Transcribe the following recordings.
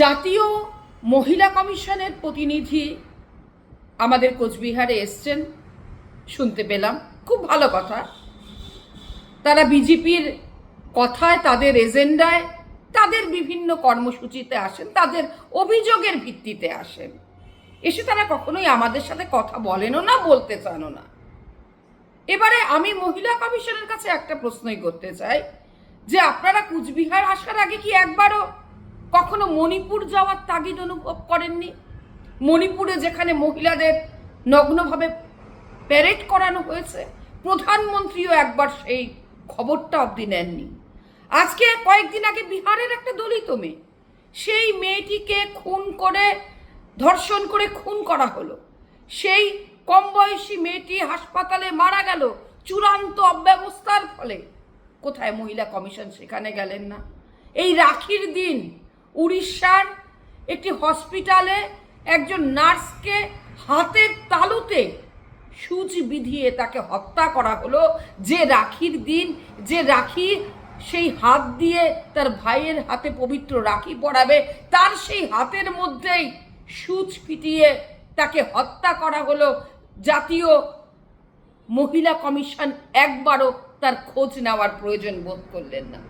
জাতীয় মহিলা কমিশনের প্রতিনিধি আমাদের কোচবিহারে এসছেন, শুনতে পেলাম। খুব ভালো কথা। তারা বিজেপির কথায়, তাদের এজেন্ডায়, তাদের বিভিন্ন কর্মসূচিতে আসেন, তাদের অভিযোগের ভিত্তিতে আসেন। এসে তারা কখনোই আমাদের সাথে কথা বলেনও না, বলতে চানও না। এবারে আমি মহিলা কমিশনের কাছে একটা প্রশ্নই করতে চাই, যে আপনারা কুচবিহার আসার আগে কি একবারও কখনো মণিপুর যাওয়ার তাগিদ অনুভব করেননি? মণিপুরে যেখানে মহিলাদের নগ্নভাবে প্যারেড করানো হয়েছে, প্রধানমন্ত্রীও একবার সেই খবরটা অবধি নেননি। আজকে কয়েকদিন আগে বিহারের একটা দলিত মেয়ে, সেই মেয়েটিকে খুন করে, ধর্ষণ করে খুন করা হলো। সেই কম বয়সী মেয়েটি হাসপাতালে মারা গেল, চূড়ান্ত অব্যবস্থার ফলে। কোথায় মহিলা কমিশন সেখানে গেলেন না? এই রাখির দিন উড়িষ্যার একটি হসপিটালে একজন নার্সকে হাতের তালুতে সূচ বিধিয়ে তাকে হত্যা করা হলো। যে রাখির দিন, যে রাখি সেই হাত দিয়ে তার ভাইয়ের হাতে পবিত্র রাখি পরাবে, তার সেই হাতের মধ্যেই সূচ ফিটিয়ে তাকে হত্যা করা হলো। জাতীয় মহিলা কমিশন একবারও তার খোঁজ নেওয়ার প্রয়োজন বোধ করলেন না।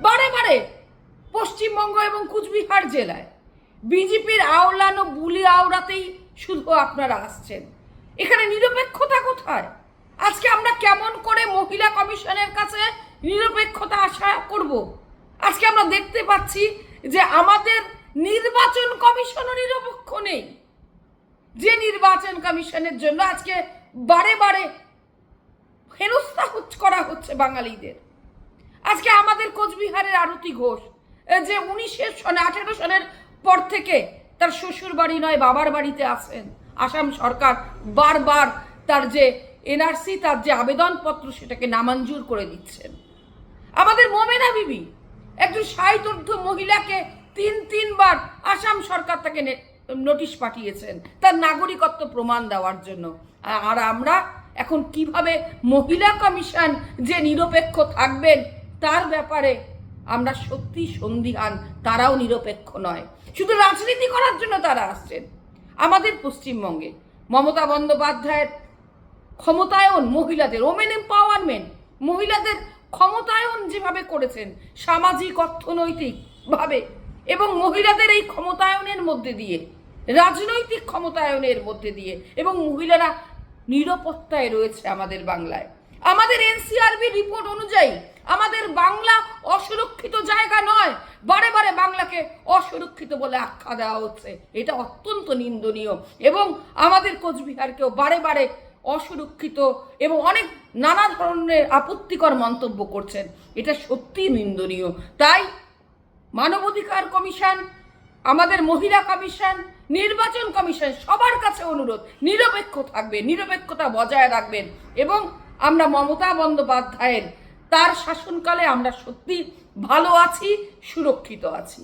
বারে বারে পশ্চিমবঙ্গ এবং কুচবিহার জেলায়। বিজেপির আওলানো বুলি আওড়াতেই শুধু আপনারা আসছেন। এখানে নিরপেক্ষতা কোথায়? আজকে আমরা কেমন করে মহিলা কমিশনের কাছে নিরপেক্ষতা আশা করব? আজকে আমরা দেখতে পাচ্ছি যে আমাদের নির্বাচন কমিশনও নিরপেক্ষ নেই। যে নির্বাচন কমিশনের জন্য আজকে বারে বারে হেনস্থা করা হচ্ছে বাঙালিদের। আজকে আমাদের কোচবিহারের আরতি ঘোষ যে উনিশের সনে, আঠেরো সনের পর থেকে তার শ্বশুর বাড়ি নয়, বাবার বাড়িতে আছেন। আসাম সরকার বারবার তার যে এনআরসি তার যে আবেদনপত্র, সেটাকে নামাঞ্জুর করে দিচ্ছেন। আমাদের মোমেনা বিবি, একজন ষাটর্ধ মহিলাকে তিন, তিনবার আসাম সরকার তাকে নোটিশ পাঠিয়েছেন। তার নাগরিকত্ব প্রমাণ দেওয়ার জন্য। আর আমরা এখন কীভাবে মহিলা কমিশন যে নিরপেক্ষ থাকবেন, তার ব্যাপারে আমরা সত্যি সন্দিহান, তারাও নিরপেক্ষ নয়। শুধু রাজনীতি করার জন্য তারা আসছেন। আমাদের পশ্চিমবঙ্গে মমতা বন্দ্যোপাধ্যায়ের ক্ষমতায়ন মহিলাদের ওমেন এম্পাওয়ারমেন্ট মহিলাদের ক্ষমতায়ন যেভাবে করেছেন, সামাজিক, অর্থনৈতিকভাবে, এবং মহিলাদের এই ক্ষমতায়নের মধ্যে দিয়ে, রাজনৈতিক ক্ষমতায়নের মধ্যে দিয়ে, এবং মহিলারা নিরাপত্তায় রয়েছে আমাদের বাংলায়। আমাদের এনসিআরবি রিপোর্ট অনুযায়ী আমাদের বাংলা অসুরক্ষিত জায়গা নয়, বারে বারে বাংলাকে অসুরক্ষিত বলে আখ্যা দেওয়া হচ্ছে। এটা অত্যন্ত নিন্দনীয় এবং আমাদের কোচবিহারকেও বারে বারে অসুরক্ষিত এবং অনেক নানা ধরনের আপত্তিকর মন্তব্য করছেন। এটা সত্যি নিন্দনীয়। তাই মানবাধিকার কমিশন, আমাদের মহিলা কমিশন, নির্বাচন কমিশন সবার কাছে অনুরোধ, নিরপেক্ষ থাকবে নিরপেক্ষতা বজায় রাখবেন এবং আমরা মমতা বন্দ্যোপাধ্যায়ের তার শাসনকালে আমরা সত্যি ভালো আছি সুরক্ষিত আছি।